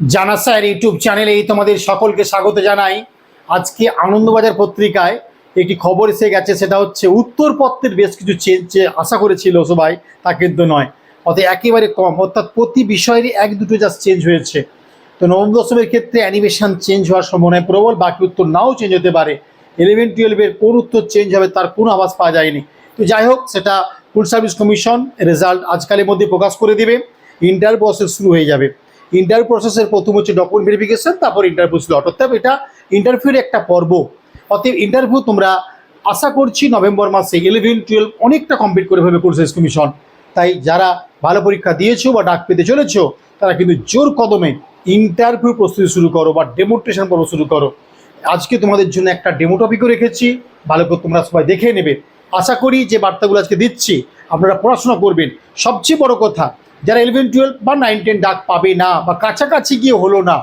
জানা sir YouTube চ্যানেলে এই তোমাদের সকলকে স্বাগত জানাই। আজকে আনন্দবাজার পত্রিকায় একটি খবর এসে গেছে, সেটা হচ্ছে উত্তরপত্রের বেশ কিছু চেঞ্জ আশা করেছিল সবাই, তা কিন্তু নয়। অর্থাৎ একেবারে কম, অর্থাৎ প্রতি বিষয়েরই এক দুটো জাস্ট চেঞ্জ হয়েছে। তো নবম দশমের ক্ষেত্রে অ্যানিমেশন চেঞ্জ হওয়ার সম্ভাবনা প্রবল, বাকি উত্তর নাও চেঞ্জ হতে পারে। ইলেভেন টুয়েলভের কোন উত্তর চেঞ্জ হবে তার কোনো আভাস পাওয়া যায়নি। তো যাই হোক, সেটা ফুল সার্ভিস কমিশন রেজাল্ট আজকালের মধ্যে প্রকাশ করে দেবে। ইন্টারভিউ প্রসেস শুরু হয়ে যাবে। ইন্টারভিউ প্রসেসের প্রথম হচ্ছে ডকুমেন্ট ভেরিফিকেশন তারপর ইন্টারভিউ স্লট অর্থাৎ এটা ইন্টারভিউর একটা পর্ব। অতএব ইন্টারভিউ তোমরা আশা করছি নভেম্বর মাসে ইলেভেন টুয়েলভ অনেকটা কমপ্লিট করে ফেলবে ফুল সার্ভিস কমিশন তাই যারা ভালো পরীক্ষা দিয়েছ বা ডাক পেতে চলেছো, তারা কিন্তু জোর কদমে ইন্টারভিউ প্রস্তুতি শুরু করো বা ডেমোট্রেশন পর্ব শুরু করো। আজকে তোমাদের জন্য একটা ডেমো টপিকও রেখেছি। ভালো করে তোমরা সবাই দেখে নেবে। আশা করি যে বার্তাগুলো আজকে দিচ্ছি। আপনারা পড়াশোনা করবেন। সবচেয়ে বড় কথা যারা ইলেভেন টুয়েলভ বা নাইন টেন ডাক পাবে না বা কাছাকাছি গিয়ে হলো না,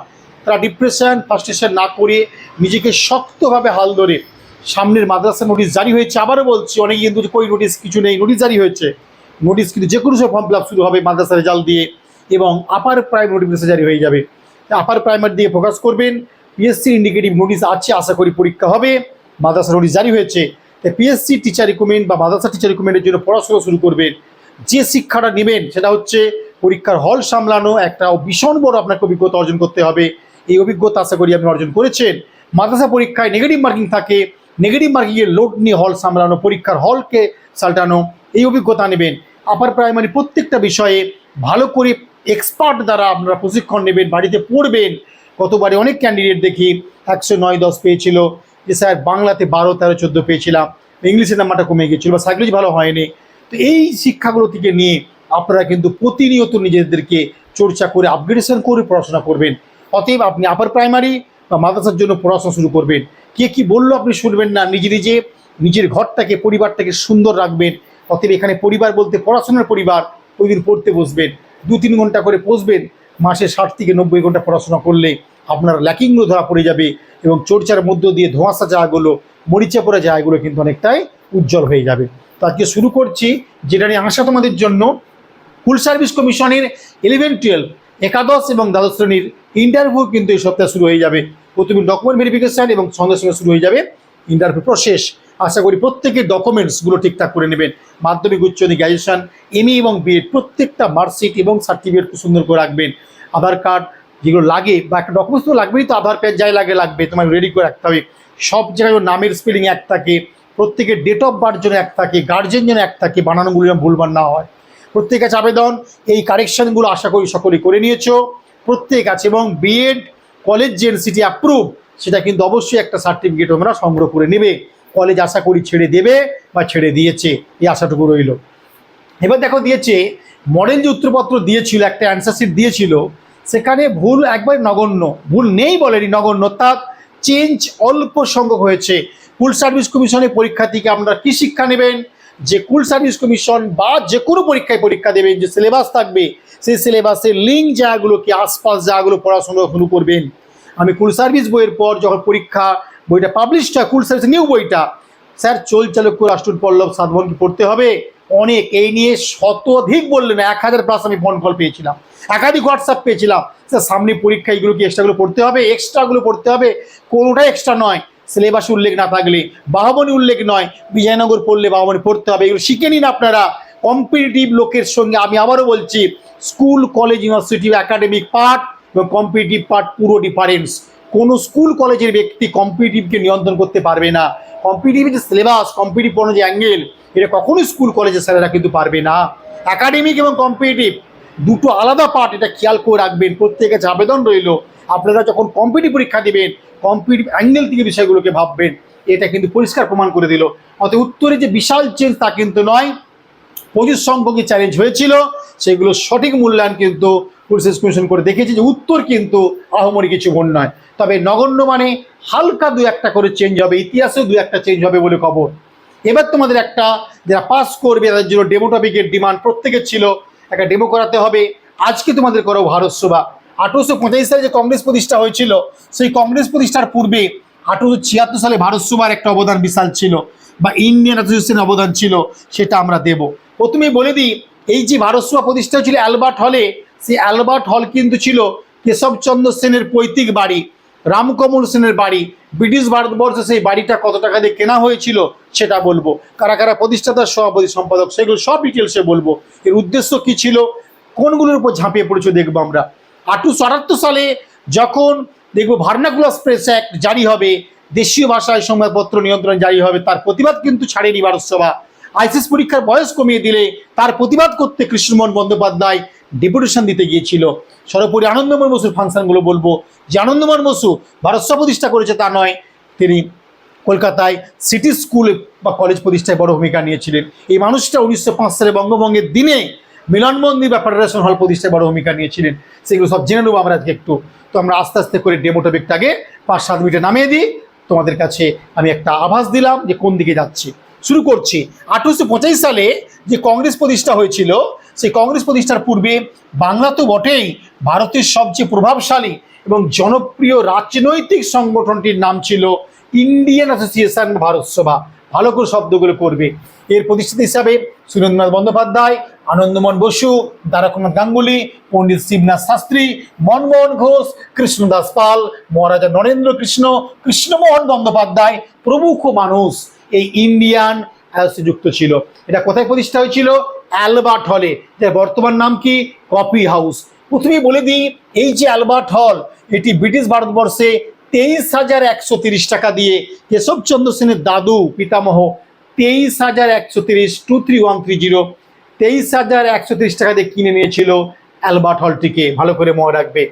তারা ডিপ্রেশন ফার্স্টেশন না করে নিজেকে শক্তভাবে হাল ধরে সামনের মাদ্রাসা নোটিশ জারি হয়েছে। আবারও বলছি অনেকে কিন্তু কই নোটিশ কিছু নেই নোটিশ জারি হয়েছে। নোটিশ কিন্তু যে কোনো সব ফর্ম ফিল শুরু হবে মাদ্রাসা রেজাল্ট দিয়ে এবং আপার প্রাইম নোটিফিকেশন জারি হয়ে যাবে। আপার প্রাইমারি দিয়ে ফোকাস করবেন পিএসসি ইন্ডিকেটিভ নোটিশ আছে, আশা করি পরীক্ষা হবে, মাদ্রাসা নোটিশ জারি হয়েছে। তাই পিএসসি টিচার রিকমেন্ড বা মাদ্রাসা টিচার রিকমেন্ডের জন্য পড়াশোনা শুরু করবেন। যে শিক্ষাটা নেবেন, সেটা হচ্ছে পরীক্ষার হল সামলানো, একটা ভীষণ বড় আপনাকে অভিজ্ঞতা অর্জন করতে হবে। এই অভিজ্ঞতা আশা করি আপনি অর্জন করেছেন। মাদ্রাসা পরীক্ষায় নেগেটিভ মার্কিং থাকে নেগেটিভ মার্কিংয়ের লোড নিয়ে হল সামলানো, পরীক্ষার হলকে সাল্টানো, এই অভিজ্ঞতা নেবেন। আপার প্রাইমারি প্রত্যেকটা বিষয়ে ভালো করে এক্সপার্ট দ্বারা আপনারা প্রশিক্ষণ নেবেন, বাড়িতে পড়বেন। গতবারে অনেক ক্যান্ডিডেট দেখি, একশো নয়, দশ পেয়েছিল। যে স্যার, বাংলাতে বারো, তেরো, চোদ্দ পেয়েছিলাম। ইংলিশের নাম্বারটা কমে গিয়েছিল বা সাইকোলজি ভালো হয়নি। তো এই শিক্ষাগুলো থেকে নিয়ে আপনারা কিন্তু প্রতিনিয়ত নিজেদেরকে চর্চা করে আপগ্রেডেশন করে পড়াশোনা করবেন। অতএব আপনি আপার প্রাইমারি বা মাদ্রাসার জন্য পড়াশোনা শুরু করবেন। কে কি বলল আপনি শুনবেন না, নিজে নিজে নিজের ঘরটাকে, পরিবারটাকে সুন্দর রাখবেন। অতএব এখানে পরিবার বলতে পড়াশোনার পরিবার ওই দিন পড়তে বসবেন। দু তিন ঘণ্টা করে বসবেন মাসে ষাট থেকে নব্বই ঘণ্টা পড়াশোনা করলে আপনার ল্যাকিংগুলো ধরা পড়ে যাবে এবং চর্চার মধ্য দিয়ে ধোঁয়াশা জায়গাগুলো, মরিচা পড়া জায়গাগুলো কিন্তু অনেকটাই উজ্জ্বল হয়ে যাবে। তো আজকে শুরু করছি, যেটা নিয়ে আশা তোমাদের জন্য। ফুল সার্ভিস কমিশনের ইলেভেন টুয়েলভ একাদশ এবং দ্বাদশ শ্রেণির ইন্টারভিউ কিন্তু এই সপ্তাহে শুরু হয়ে যাবে। প্রথমে ডকুমেন্ট ভেরিফিকেশান এবং সঙ্গে সঙ্গে শুরু হয়ে যাবে ইন্টারভিউ প্রসেস আশা করি প্রত্যেকের ডকুমেন্টসগুলো ঠিকঠাক করে নেবেন। মাধ্যমিক, উচ্চ গ্র্যাজুয়েশন এমএ এবং বিএড প্রত্যেকটা মার্কশিট এবং সার্টিফিকেট সুন্দর করে রাখবেন। আধার কার্ড যেগুলো লাগে বা একটা ডকুমেন্টস তো লাগবেই তো আধার কার্ড যাই লাগে লাগবে তোমার রেডি করে রাখতে হবে। সব জায়গায় নামের স্পেলিং এক থাকে প্রত্যেকের ডেট অফ বার্থ যেন এক থাকে গার্জেন যেন এক থাকে, বানানোগুলো যেন ভুলবার না হয়। প্রত্যেক আছে আবেদন, এই কারেকশনগুলো আশা করি সকলেই করে নিয়েছো। প্রত্যেক আছে এবং বিএড কলেজ যে এনসিটি অ্যাপ্রুভ সেটা কিন্তু অবশ্যই একটা সার্টিফিকেট তোমরা সংগ্রহ করে নেবে। কলেজ আশা করি ছেড়ে দেবে বা ছেড়ে দিয়েছে, এই আশাটুকু রইল। এবার দেখো দিয়েছে মডেল যে উত্তরপত্র দিয়েছিল, একটা অ্যান্সার শিট দিয়েছিল, সেখানে ভুল একবার নগণ্য, ভুল নেই বলেনি নগণ্য, অর্থাৎ চেঞ্জ অল্প সংখ্যক হয়েছে। কুল সার্ভিস কমিশনের পরীক্ষা থেকে আপনারা কী শিক্ষা নেবেন? যে কুল সার্ভিস কমিশন বা যে কোনো পরীক্ষায় পরীক্ষা দেবেন, যে সিলেবাস থাকবে, সেই সিলেবাসের লিঙ্ক জায়গাগুলোকে আশপাশ জায়গাগুলো পড়াশোনা শুরু করবেন। আমি কুল সার্ভিস বইয়ের পর যখন পরীক্ষা, বইটা পাবলিশড হয়, কুল সার্ভিস নিউ বইটা, স্যার চোল চালক রাষ্ট্র পল্লব সাধবন কি পড়তে হবে। অনেক এই নিয়ে শতাধিক বললেন, এক হাজার প্লাস আমি ফোন কল পেয়েছিলাম, একাধিক হোয়াটসঅ্যাপ পেয়েছিলাম। স্যার, সামনে পরীক্ষা এগুলো কি এক্সট্রাগুলো পড়তে হবে? এক্সট্রাগুলো পড়তে হবে? কোনোটাই এক্সট্রা নয়। সিলেবাসে উল্লেখ না থাকলে বাহবনী উল্লেখ নয়, বিজয়নগর পড়লে বাহবনী পড়তে হবে। এগুলো শিখে নিন আপনারা। কম্পিটিটিভ লোকের সঙ্গে আমি আবারও বলছি, school, college, university, academic part এবং কম্পিটিটিভ পার্ট পুরো ডিফারেন্স। কোনো স্কুল, কলেজের ব্যক্তি কম্পিটিটিভকে নিয়ন্ত্রণ করতে পারবে না। কম্পিটিটিভ যে সিলেবাস কম্পিটিভ কোনো যে অ্যাঙ্গেল, এটা কখনোই স্কুল, কলেজের স্যারেরা কিন্তু পারবে না। একাডেমিক এবং কম্পিটিটিভ, দুটো আলাদা পার্ট এটা খেয়াল করে রাখবেন। প্রত্যেকের কাছে আবেদন রইল আপনারা যখন কম্পিটিভ পরীক্ষা দেবেন কম্পিটিভ অ্যাঙ্গেল থেকে বিষয়গুলোকে ভাববেন, এটা কিন্তু পরিষ্কার প্রমাণ করে দিল। অতএব উত্তরে যে বিশাল চেঞ্জ তা কিন্তু নয়, প্রচুর সংখ্যকই চ্যালেঞ্জ হয়েছিল, সেগুলো সঠিক মূল্যায়ন কিন্তু প্রসেস কমিশন করে দেখেছে যে উত্তর কিন্তু আহমরি কিছু ভুল নয়। তবে নগণ্য মানে হালকা দু একটা করে চেঞ্জ হবে, ইতিহাসেও দু একটা চেঞ্জ হবে বলে খবর। এবার তোমাদের একটা যারা পাস করবে, তাদের জন্য ডেমো টপিকের ডিমান্ড প্রত্যেকের ছিল, একটা ডেমো করাতে হবে। আজকে তোমাদের করো ভারত সভা। আঠেরোশো পঁচাশি সালে যে কংগ্রেস প্রতিষ্ঠা হয়েছিল, সেই কংগ্রেস প্রতিষ্ঠার পূর্বে আঠেরোশো ছিয়াত্তর সালে ভারত সভার একটা অবদান বিশাল ছিল, বা ইন্ডিয়ান অ্যাসোসিয়েশনের অবদান ছিল, সেটা আমরা দেব। প্রথমেই বলে দিই, এই যে ভারত সভা প্রতিষ্ঠা ছিল অ্যালবার্ট হলে, সেই অ্যালবার্ট হল কিন্তু ছিল কেশবচন্দ্র সেনের পৈতৃক বাড়ি, রামকমল সেনের বাড়ি, ব্রিটিশ ভারতবর্ষে সেই বাড়িটা কত টাকা দিয়ে কেনা হয়েছিল, সেটা বলব। কারা কারা প্রতিষ্ঠাতা সভাপতি সম্পাদক, সেগুলো সব ডিটেলসে বলব। এর উদ্দেশ্য কি ছিল? কোনগুলোর উপর ঝাঁপিয়ে পড়েছে দেখব আমরা। আটাত্তর সালে যখন দেখব ভার্নাকুলাস প্রেস অ্যাক্ট জারি হবে, দেশীয় ভাষায় সংবাদপত্র নিয়ন্ত্রণ জারি হবে, তার প্রতিবাদ কিন্তু ছাড়েনি ভারতসভা আইসিএস পরীক্ষার বয়স কমিয়ে দিলে তার প্রতিবাদ করতে কৃষ্ণমোহন বন্দ্যোপাধ্যায় ডেপুটেশন দিতে গিয়েছিল। সর্বোপরি আনন্দময় বসুর ফাংশনগুলো বলব। যে আনন্দময় বসু ভারতসভা প্রতিষ্ঠা করেছে তা নয়, তিনি কলকাতায় সিটি স্কুল বা কলেজ প্রতিষ্ঠায় বড় ভূমিকা নিয়েছিলেন। এই মানুষটা উনিশশো পাঁচ সালে বঙ্গভঙ্গের দিনে মিলনমন্দির বা ফেডারেশন হল প্রতিষ্ঠায় বড় ভূমিকা নিয়েছিলেন। সেগুলো সব জেনে নেব আমরা আজকে একটু। তো আমরা আস্তে আস্তে করে ডেমো টপিকটাকে পাঁচ সাত মিনিটে নামিয়ে দিই। তোমাদের কাছে আমি একটা আভাস দিলাম যে কোন দিকে যাচ্ছি। শুরু করছি। আঠারোশো পঁচাশি সালে যে কংগ্রেস প্রতিষ্ঠা হয়েছিল, সেই কংগ্রেস প্রতিষ্ঠার পূর্বে বাংলা তো বটেই ভারতের সবচেয়ে প্রভাবশালী এবং জনপ্রিয় রাজনৈতিক সংগঠনটির নাম ছিল ইন্ডিয়ান অ্যাসোসিয়েশন ভারত সভা। ভালো করে শব্দগুলো করবে। এর প্রতিষ্ঠিত হিসাবে সুরেন্দ্রনাথ বন্দ্যোপাধ্যায়, আনন্দমোহন বসু, দ্বারকানাথ গাঙ্গুলি, পণ্ডিত শিবনাথ শাস্ত্রী, মনমোহন ঘোষ, কৃষ্ণদাস পাল, মহারাজা নরেন্দ্র কৃষ্ণ, কৃষ্ণমোহন বন্দ্যোপাধ্যায় প্রমুখ মানুষ এই ইন্ডিয়ান অ্যাসোসি যুক্ত ছিল। এটা কোথায় প্রতিষ্ঠা হয়েছিল? অ্যালবার্ট হলে। যার বর্তমান নাম কি? Coffee house. প্রথমেই বলে দিই, এই যে অ্যালবার্ট হল, এটি ব্রিটিশ ভারতবর্ষে তেইশ হাজার একশো তিরিশ টাকা দিয়ে কেশবচন্দ্র সেনের দাদু, পিতামহ, তেইশ হাজার একশো তিরিশ two three one three zero, তেইশ হাজার একশো তিরিশ টাকা দিয়ে কিনে নিয়েছিল অ্যালবার্ট হলটিকে। ভালো করে মনে রাখবে।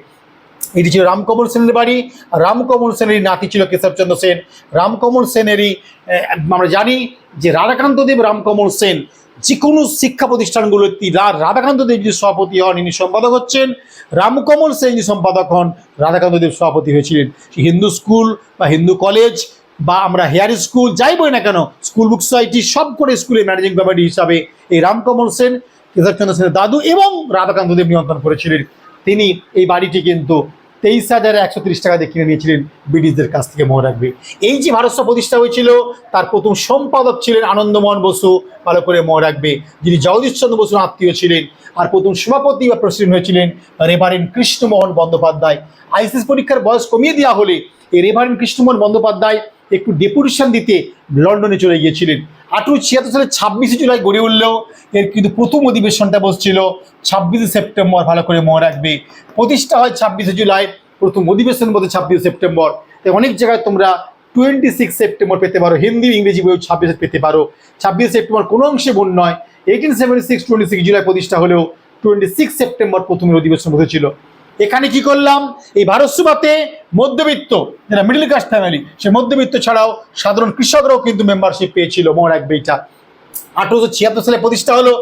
এটি ছিল রামকমল সেনের বাড়ি। রামকমল সেনেরই নাতি ছিল কেশবচন্দ্র সেন। রামকমল সেনেরই আমরা জানি যে রাধাকান্ত দেব রামকমল সেন যে কোনো শিক্ষা প্রতিষ্ঠানগুলো রাধাকান্ত দেব যদি সভাপতি হন, ইনি সম্পাদক হচ্ছেন। রামকমল সেন যে সম্পাদক হন, রাধাকান্ত দেব সভাপতি হয়েছিলেন। হিন্দু স্কুল বা হিন্দু কলেজ বা আমরা হেয়ার স্কুল, যাই বই না কেন, স্কুল বুক সোসাইটি সব করে স্কুলের ম্যানেজিং কমিটি হিসাবে এই রামকমল সেন, কেশবচন্দ্র সেনের দাদু এবং রাধাকান্ত দেব নিয়ন্ত্রণ করেছিলেন। তিনি এই বাড়িটি কিন্তু তেইশ হাজার একশো তিরিশ টাকা দিয়ে কিনে নিয়েছিলেন ব্রিটিশদের কাছ থেকে মনে রাখবে। এই যে ভারত প্রতিষ্ঠা হয়েছিল, তার প্রথম সম্পাদক ছিলেন আনন্দমোহন বসু। ভালো করে মনে রাখবে, যিনি জগদীশচন্দ্র বসুর আত্মীয় ছিলেন, আর প্রথম সভাপতি বা প্রেসিডেন্ট হয়েছিলেন রেভারেন্ড কৃষ্ণমোহন বন্দ্যোপাধ্যায়। আইসিএস পরীক্ষার বয়স কমিয়ে দেওয়া হলে এই রেভারেন্ড কৃষ্ণমোহন বন্দ্যোপাধ্যায় একটু ডেপুটেশন দিতে লন্ডনে চলে গিয়েছিলেন। আঠারোশো ছিয়াত্তর সালে ছাব্বিশে জুলাই গড়ে উঠলেও এর কিন্তু প্রথম অধিবেশনটা বসছিল ছাব্বিশে সেপ্টেম্বর, ভালো করে মনে রাখবে। প্রতিষ্ঠা হয় ছাব্বিশে জুলাই, প্রথম অধিবেশন বলতে ছাব্বিশে সেপ্টেম্বর। তাই অনেক জায়গায় তোমরা টোয়েন্টি সিক্স সেপ্টেম্বর পেতে পারো, হিন্দি, ইংরেজি বই ছাব্বিশে পেতে পারো। ছাব্বিশে সেপ্টেম্বর কোনো অংশে বোন নয় eighteen seventy six twenty six July প্রতিষ্ঠা হলেও টোয়েন্টি সিক্স সেপ্টেম্বর প্রথমের অধিবেশন বসেছিল। এখানে কি করলাম? এই ভারত সভাতে মধ্যবিত্ত, যারা মিডল ক্লাস ফ্যামিলি সে মধ্যবিত্ত ছাড়াও সাধারণ কৃষকরাও কিন্তু মেম্বারশিপ পেয়েছিল মনে রাখবে এটা আঠারোশো ছিয়াত্তর সালে প্রতিষ্ঠা হলো।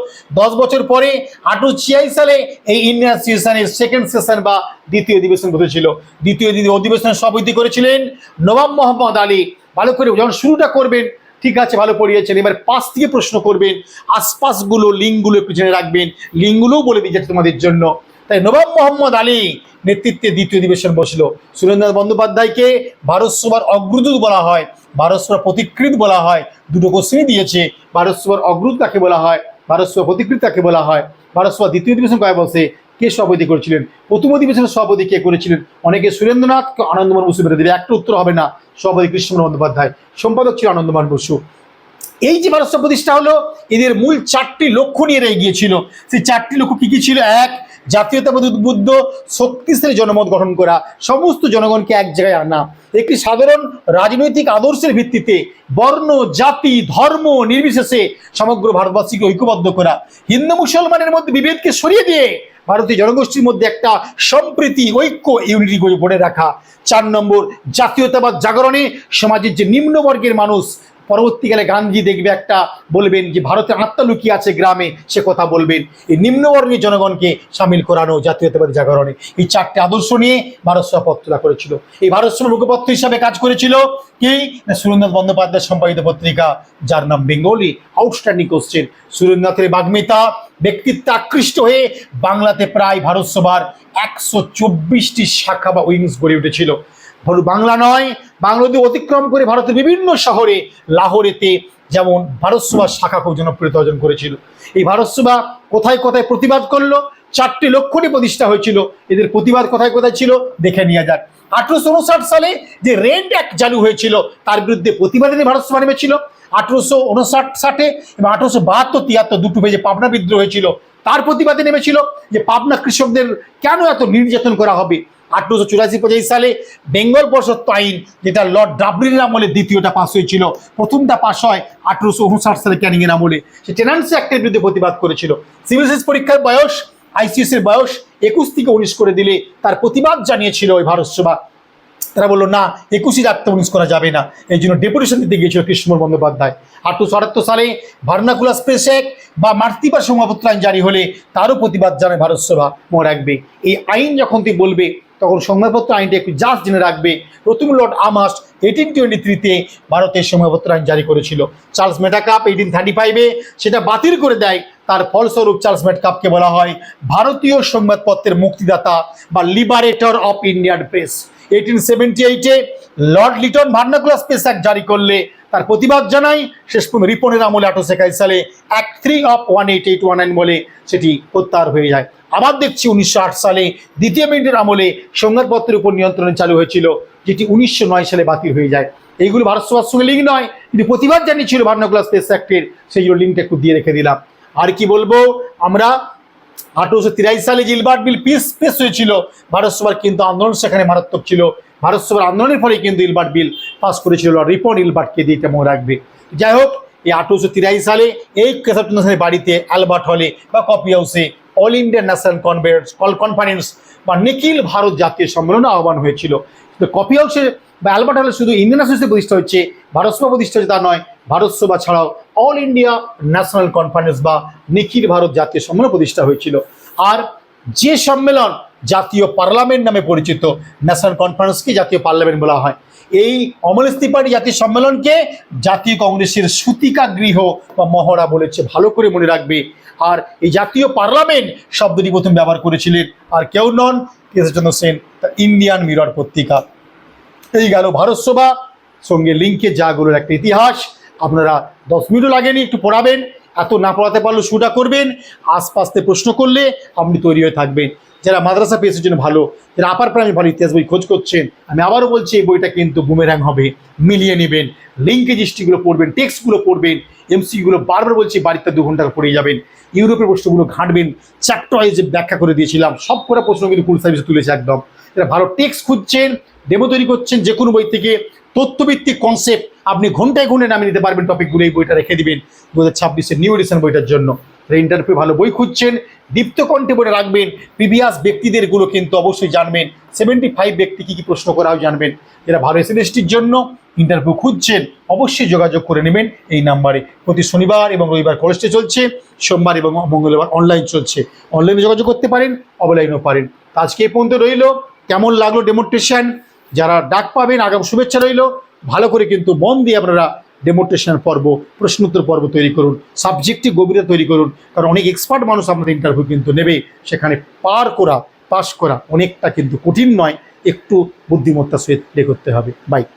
দশ বছর পরে আঠারোশো ছিয়াশি সালে এই ইন্ডিয়ান অ্যাসোসিয়েশনের সেকেন্ড সেশন বা দ্বিতীয় অধিবেশন বসেছিল দ্বিতীয় দ্বিতীয় অধিবেশন সভাপতি করেছিলেন নবাব মোহাম্মদ আলী। ভালো করে যখন শুরুটা করবেন, ঠিক আছে, ভালো পড়িয়েছেন। এবার পাশ থেকে প্রশ্ন করবেন, আশপাশগুলো, লিঙ্কগুলো জেনে রাখবেন। লিঙ্কগুলোও বলে দিয়ে যাচ্ছে তোমাদের জন্য। তাই নবাব মোহাম্মদ আলী নেতৃত্বে দ্বিতীয় অধিবেশন বসল। সুরেন্দ্রনাথ বন্দ্যোপাধ্যায়কে ভারত সভার অগ্রদূত বলা হয়, ভারত সভার প্রতিকৃত বলা হয়, দুটো কোশ্চেনই দিয়েছে, ভারত সভার অগ্রদূত তাকে বলা হয়, ভারত সভা প্রতিকৃত তাকে বলা হয়, ভারত সভা দ্বিতীয় অধিবেশন কয় বসে কে সভাপতি করেছিলেন, প্রথম অধিবেশনের সভাপতি কে করেছিলেন, অনেকে সুরেন্দ্রনাথ কেউ আনন্দমান বসু বেরো দেবে, একটা উত্তর হবে না, সভাপতি কৃষ্ণমোহন বন্দ্যোপাধ্যায়, সম্পাদক ছিল আনন্দমান বসু। এই যে ভারত প্রতিষ্ঠা হলো, এদের মূল চারটি লক্ষ্য নিয়ে এগিয়েছিল সেই চারটি লক্ষ্য কি কি ছিল? এক জাতীয়তাবাদী উদ্বুদ্ধ, শক্তিশালী জনমত গঠন করা, সমস্ত জনগণকে এক জায়গায় আনা। একটি সাধারণ রাজনৈতিক আদর্শের ভিত্তিতে বর্ণ, জাতি, ধর্ম নির্বিশেষে সমগ্র ভারতবাসীকে ঐক্যবদ্ধ করা। হিন্দু মুসলমানের মধ্যে বিভেদকে সরিয়ে দিয়ে ভারতীয় জনগোষ্ঠীর মধ্যে একটা সম্প্রীতি, ঐক্য ইউনিটি গড়ে রাখা। চার নম্বর, জাতীয়তাবাদ জাগরণে সমাজের যে নিম্নবর্গের মানুষ পরবর্তীকালে গান্ধী দেখবে একটা, বলবেন যে ভারতের আত্মা লুকিয়ে আছে গ্রামে, সে কথা বলবেন। এই নিম্নবর্গের জনগণকে সামিল করানো জাতীয়তাবাদী জাগরণে এই চারটি আদর্শ নিয়ে ভারত সভা তোলা করেছিল। এই ভারত সভার মুখপত্র হিসাবে কাজ করেছিল কি? সুরেন্দ্রনাথ বন্দ্যোপাধ্যায় সম্পাদিত পত্রিকা, যার নাম বেঙ্গলি, আউটস্ট্যান্ডিং কোশ্চেন। সুরেন্দ্রনাথের বাগ্মিতা, ব্যক্তিত্ব আকৃষ্ট হয়ে বাংলাতে প্রায় ভারত সভার একশো চব্বিশটি শাখা বা উইংস গড়ে উঠেছিল। বাংলা নয় বাংলা অতিক্রম করে ভারতের বিভিন্ন শহরে, লাহোরেতে যেমন ভারত সভার শাখা খুব জনপ্রিয়তা অর্জন করেছিল। এই ভারত সভা কোথায় কোথায় প্রতিবাদ করল? চারটি লক্ষ্যটি প্রতিষ্ঠা হয়েছিল। এদের প্রতিবাদ কোথায় কোথায় ছিল? দেখে নিয়ে যাক। আঠারোশো উনষাট সালে যে রেন্ট অ্যাক্ট চালু হয়েছিল, তার বিরুদ্ধে প্রতিবাদে ভারত সভা নেমেছিল। আঠারোশো উনষাট ষাটে এবং আঠারোশো বাহাত্তর তিয়াত্তর দুটো পেজে পাবনা বিদ্রোহ হয়েছিল। তার প্রতিবাদে নেমেছিল যে পাবনা কৃষকদের কেন এত নির্যাতন করা হবে? আঠারোশো চুরাশি পঁচাশি সালে বেঙ্গল পর্ষত্ব আইন, যেটা লর্ড ডাবলিনের আমলে দ্বিতীয়টা পাস হয়েছিল, প্রথমটা পাস হয় আঠারোশো উনষাট সালে ক্যানিংয়ের আমলে। সে টেনান্সি অ্যাক্টের বিরুদ্ধে প্রতিবাদ করেছিল। সিভিল সার্ভিস পরীক্ষার বয়স আইসিএস এর বয়স একুশ থেকে উনিশ করে দিলে তার প্রতিবাদ জানিয়েছিল ওই ভারত সভা। তারা বলল, না, একুশে রাখতে উনিশ করা যাবে না। এই জন্য ডেপুটেশন দিতে গিয়েছিল কৃষ্ণমোহন বন্দ্যোপাধ্যায়। আঠারোশো আটাত্তর সালে ভার্নাকুলাস প্রেস অ্যাক্ট বা মাতৃবা সংবাদপত্র আইন জারি হলে তারও প্রতিবাদ জানায় ভারত সভা। মনে রাখবে, এই আইন যখন তুই বলবে তখন সংবাদপত্র আইনটা একটু জাস্ট জেনে রাখবে, প্রথম লর্ড আমাস্ট এইটিন টোয়েন্টি থ্রিতে ভারতের সংবাদপত্র আইন জারি করেছিল। চার্লস মেটাকাপ এইটিন থার্টি ফাইভে সেটা বাতিল করে দেয়, তার ফলস্বরূপ চার্লস মেটকাপকে বলা হয় ভারতীয় সংবাদপত্রের মুক্তিদাতা বা liberator of Indian press eighteen seventy এইটে lord Lytton vernacular press act জারি করলে তার প্রতিবাদ জানাই শেষ পর্যন্ত রিপনের আমলে আঠারোশো একাশি সালে act three of one eight eight one nine বলে সেটি প্রত্যাহার হয়ে যায়। আবার দেখছি উনিশশো আট সালে দ্বিতীয় মিনিটের আমলে সংবাদপত্রের উপর নিয়ন্ত্রণ চালু হয়েছিল, যেটি উনিশশো নয় সালে বাতিল হয়ে যায়। এইগুলো ভারত সভার সঙ্গে লিঙ্ক নয়, কিন্তু প্রতিবাদ জানিয়েছিল ভার্নাকুলাস প্রেস অ্যাক্টের, সেইগুলো লিঙ্কটা একটু দিয়ে রেখে দিলাম। আর কি বলব, আমরা আঠারোশো তিরাশি সালে যে ইলবার্ট বিল পিস পেশ হয়েছিল ভারত সভার কিন্তু আন্দোলন সেখানে মারাত্মক ছিল। ভারত সভার আন্দোলনের ফলে কিন্তু ইলবার্ট বিল পাস করেছিল রিপন ইলবার্টকে দিয়ে এটা মনে রাখবে। যাই হোক, এই আঠারোশো তিরাশি সালে এই কেশবচন্দ্র বাড়িতে অ্যালবার্ট হলে বা কপি হাউসে all Indian national conference call conference বা নিখিল ভারত জাতীয় সম্মেলন আহ্বান হয়েছিল। তো কপি হাউসে বা অ্যালবার্ট হলে শুধু ইন্ডিয়ান অ্যাসোসিয়েশন প্রতিষ্ঠা হচ্ছে, ভারত সভা প্রতিষ্ঠা হচ্ছে তা নয়, ভারত সভা ছাড়াও অল ইন্ডিয়া ন্যাশনাল কনফারেন্স বা নিখিল ভারত জাতীয় সম্মেলন প্রতিষ্ঠা হয়েছিল। আর যে সম্মেলন জাতীয় পার্লামেন্ট নামে পরিচিত, ন্যাশনাল কনফারেন্সকে জাতীয় পার্লামেন্ট বলা হয় এই অমলেস্তি পার্টি জাতীয় সম্মেলনকে জাতীয় কংগ্রেসের সুতিকা গৃহ বা মহড়া বলেছে ভালো করে মনে রাখবে। আর এই জাতীয় পার্লামেন্ট শব্দটি প্রথম ব্যবহার করেছিলেন আর কেউ নন, কেশবচন্দ্র সেন ইন্ডিয়ান মিরর পত্রিকা। এই গেল ভারত সভা, সঙ্গে লিঙ্কে যাগুলোর একটা ইতিহাস, আপনারা দশ মিনিটও লাগেনি, একটু পড়াবেন। এত না পড়াতে পারলেও শুটা করবেন আশপাশতে প্রশ্ন করলে আপনি তৈরি হয়ে থাকবেন। যারা মাদ্রাসা পেয়েছে জন্য ভালো, যারা আপার প্রাণী ভালো ইতিহাস বই খোঁজ করছেন, আমি আবারও বলছি, এই বইটা কিন্তু বুমেরাং হবে, মিলিয়ে নেবেন লিঙ্কে জিনিসটিগুলো পড়বেন টেক্সটগুলো পড়বেন এমসিগুলো বারবার বলছি, বাড়িতে দু ঘণ্টা পড়ে যাবেন, ইউরোপের প্রশ্নগুলো ঘাঁটবেন চ্যাপ্টার ওয়াইজ ব্যাখ্যা করে দিয়েছিলাম, সব কটা প্রশ্ন কিন্তু ফুল সার্ভিসে তুলেছে একদম। যারা ভালো টেক্সট খুঁজছেন ডেমো তৈরি করছেন, যে কোনো বই থেকে, তথ্যভিত্তিক কনসেপ্ট আপনি ঘন্টায় ঘন্টায় নামিয়ে নিতে পারবেন টপিকগুলো এই বইটা রেখে দিবেন দু হাজার ছাব্বিশের নিউ এডিশন বইটার জন্য। ইন্টারভিউ ভালো বই খুঁজছেন, দীপ্ত কণ্ঠে বলে রাখবেন প্রিভিয়াস ব্যক্তিদেরগুলো কিন্তু অবশ্যই জানবেন। সেভেন্টি ফাইভ ব্যক্তি কী কী প্রশ্ন করাও জানবেন। যারা ভালো এসএসটির জন্য ইন্টারভিউ খুঁজছেন, অবশ্যই যোগাযোগ করে নেবেন। এই নাম্বারে প্রতি শনিবার এবং রবিবার কলেজে চলছে, সোমবার এবং মঙ্গলবার অনলাইন চলছে। অনলাইনে যোগাযোগ করতে পারেন অফলাইনেও পারেন। আজকে এই পর্যন্ত রইল। কেমন লাগল ডেমোট্রেশন যারা ডাক পাবেন, আগাম শুভেচ্ছা রইল। ভালো করে কিন্তু মন দিয়ে আপনারা ডেমোট্রেশন পর্ব, প্রশ্নোত্তর পর্ব তৈরি করুন সাবজেক্টিভ গভীরে তৈরি করুন। কারণ অনেক এক্সপার্ট মানুষ আপনাদের ইন্টারভিউ কিন্তু নেবে। সেখানে পার করা পাশ করা অনেকটা কিন্তু কঠিন নয়। একটু বুদ্ধিমত্তা সহিত করতে হবে। বাই